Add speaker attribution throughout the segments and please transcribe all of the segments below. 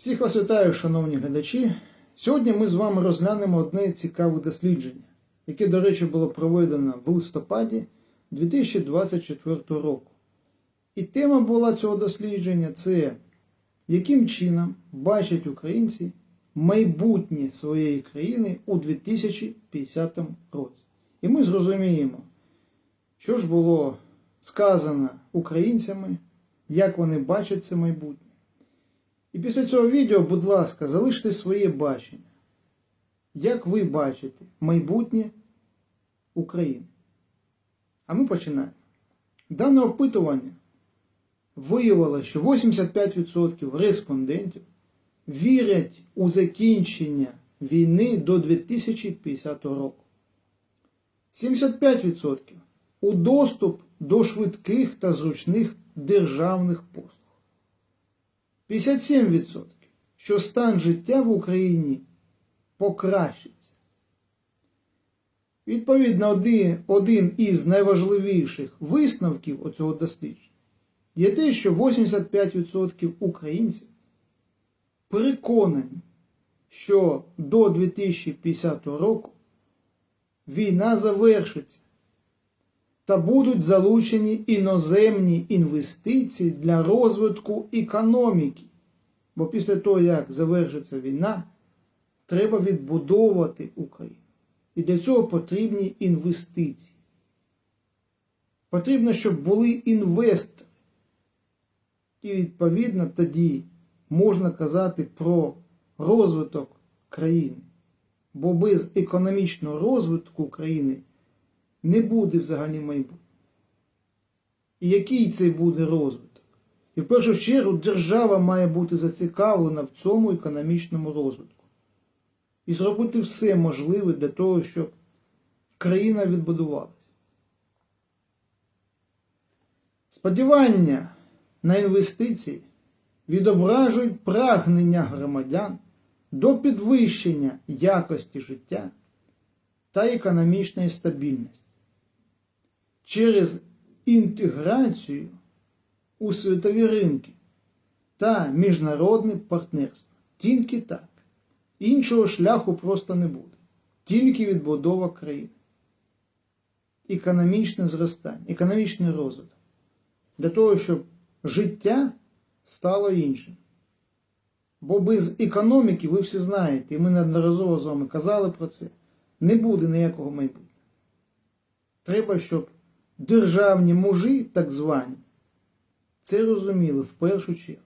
Speaker 1: Всіх вас вітаю, шановні глядачі. Сьогодні ми з вами розглянемо одне цікаве дослідження, яке, до речі, було проведено в листопаді 2024 року. І тема була цього дослідження це яким чином бачать українці майбутнє своєї країни у 2050 році. І ми зрозуміємо, що ж було сказано українцями, як вони бачать це майбутнє. І після цього відео, будь ласка, залиште своє бачення. Як ви бачите майбутнє України? А ми починаємо. Дане опитування виявило, що 85% респондентів вірять у закінчення війни до 2050 року. 75% у доступ до швидких та зручних державних послуг. 57%, що стан життя в Україні покращиться. Відповідно, один, із найважливіших висновків оцього дослідження є те, що 85% українців переконані, що до 2050 року війна завершиться та будуть залучені іноземні інвестиції для розвитку економіки. Бо після того, як завершиться війна, треба відбудовувати Україну. І для цього потрібні інвестиції. Потрібно, щоб були інвестори. І відповідно тоді можна казати про розвиток країни. Бо без економічного розвитку країни не буде взагалі майбутнього. І який це буде розвиток? І в першу чергу держава має бути зацікавлена в цьому економічному розвитку. І зробити все можливе для того, щоб країна відбудувалася. Сподівання на інвестиції відображують прагнення громадян до підвищення якості життя та економічної стабільності через інтеграцію у світові ринки та міжнародне партнерство. Тільки так. Іншого шляху просто не буде. Тільки відбудова країни. Економічне зростання, економічний розвиток. Для того, щоб життя стало іншим. Бо без економіки, ви всі знаєте, і ми неодноразово з вами казали про це, не буде ніякого майбутнього. Треба, щоб державні мужі, так звані, це розуміли в першу чергу.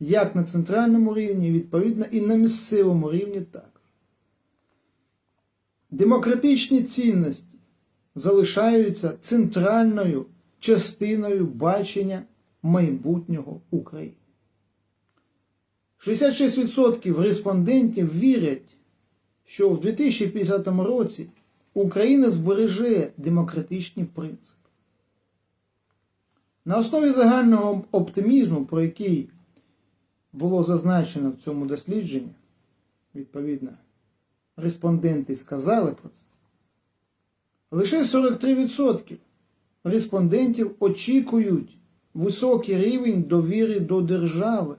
Speaker 1: Як на центральному рівні, відповідно, і на місцевому рівні також. Демократичні цінності залишаються центральною частиною бачення майбутнього України. 66% респондентів вірять, що в 2050 році Україна збереже демократичні принципи. На основі загального оптимізму, про який було зазначено в цьому дослідженні, відповідно, респонденти сказали про це, лише 43% респондентів очікують високий рівень довіри до держави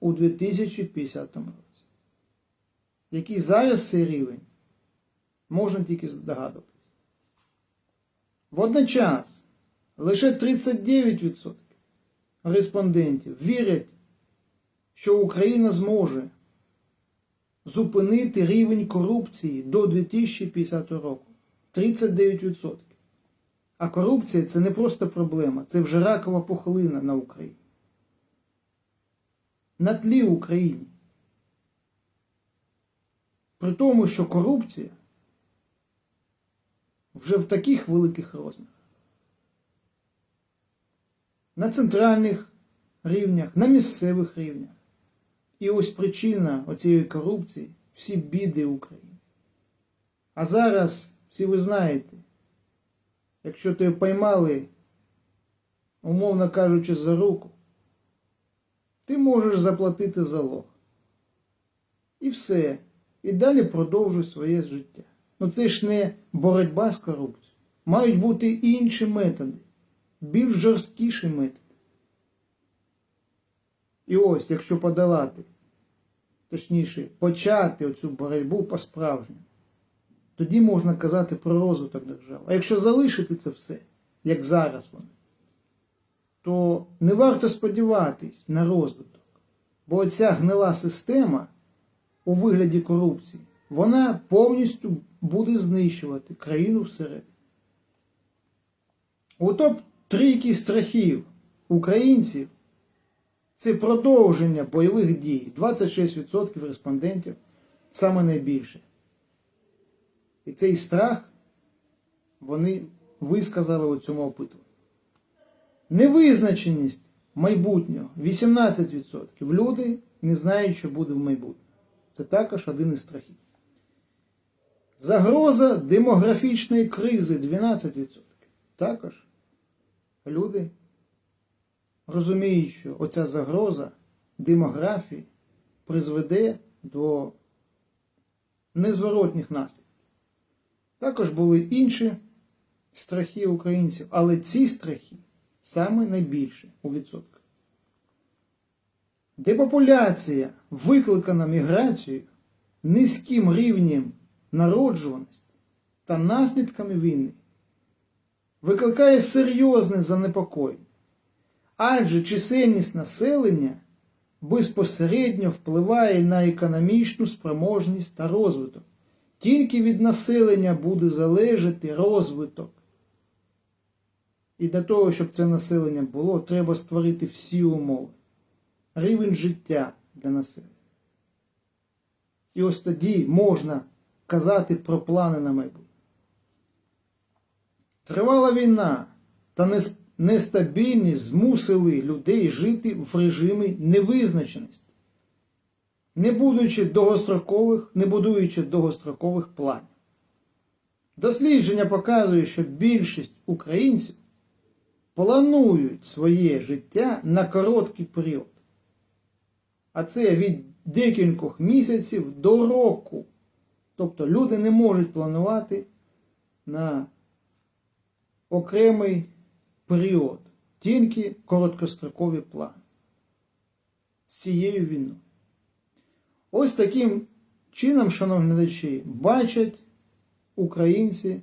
Speaker 1: у 2050 році. Який зараз цей рівень, можна тільки здогадуватися. Водночас лише 39% респондентів вірять, що Україна зможе зупинити рівень корупції до 2050 року. 39%. А корупція це не просто проблема, це вже ракова пухлина на Україні. На тлі України. При тому, що корупція вже в таких великих розмірах. На центральних рівнях, на місцевих рівнях. І ось причина оцієї корупції всі біди України. А зараз, всі ви знаєте, якщо тебе поймали, умовно кажучи, за руку, ти можеш заплатити залог. І все. І далі продовжуй своє життя. Ну це ж не боротьба з корупцією. Мають бути інші методи, більш жорсткіші методи. І ось, якщо подолати точніше, почати оцю боротьбу по-справжньому, тоді можна казати про розвиток держави. А якщо залишити це все, як зараз воно, то не варто сподіватись на розвиток. Бо ця гнила система у вигляді корупції, вона повністю буде знищувати країну всередині. У топ-трійки страхів українців це продовження бойових дій. 26% респондентів саме найбільше. І цей страх вони висказали у цьому опитуванні. Невизначеність майбутнього 18%. Люди не знають, що буде в майбутньому. Це також один із страхів. Загроза демографічної кризи 12%. Також люди розуміють, що оця загроза демографії призведе до незворотніх наслідків. Також були інші страхи українців, але ці страхи саме найбільше у відсотках. Депопуляція, викликана міграцією, низьким рівнем народжуваності та наслідками війни, викликає серйозне занепокоєння, адже чисельність населення безпосередньо впливає на економічну спроможність та розвиток. Тільки від населення буде залежати розвиток. І для того, щоб це населення було, треба створити всі умови. Рівень життя для населення. І ось тоді можна казати про плани на майбутнє. Тривала війна та нестабільність змусили людей жити в режимі невизначеності, не будучи довгострокових, не будуючи довгострокових планів. Дослідження показує, що більшість українців планують своє життя на короткий період. А це від декількох місяців до року. Тобто люди не можуть планувати на окремий період, тільки короткострокові плани з цією війною. Ось таким чином, шановні глядачі, бачать українці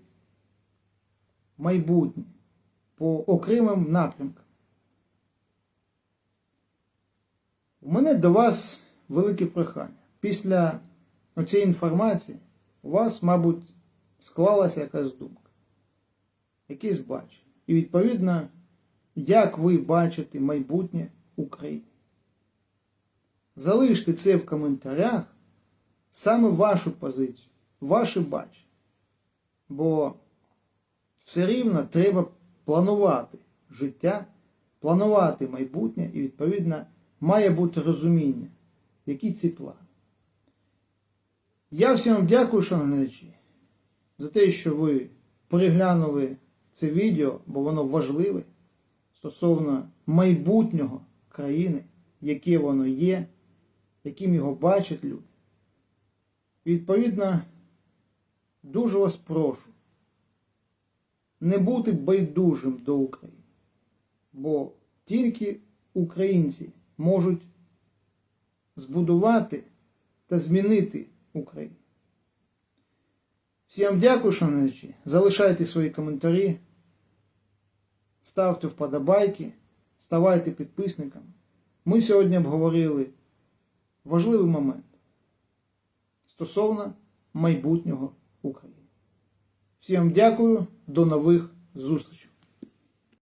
Speaker 1: майбутнє по окремим напрямкам. У мене до вас велике прохання. Після цієї інформації у вас, мабуть, склалася якась думка, якісь бачення. І відповідно, як ви бачите майбутнє України. Залиште це в коментарях саме вашу позицію, ваше бачення. Бо все рівно треба планувати життя, планувати майбутнє і, відповідно, має бути розуміння, які ці плани. Я всім вам дякую, шановні глядачі, за те, що ви переглянули це відео, бо воно важливе стосовно майбутнього країни, яке воно є, яким його бачать люди. Відповідно, дуже вас прошу не бути байдужим до України, бо тільки українці можуть збудувати та змінити Україну. Всім дякую, шановні. Залишайте свої коментарі, ставте вподобайки, ставайте підписниками. Ми сьогодні обговорили важливий момент стосовно майбутнього України. Всім дякую, до нових зустрічей.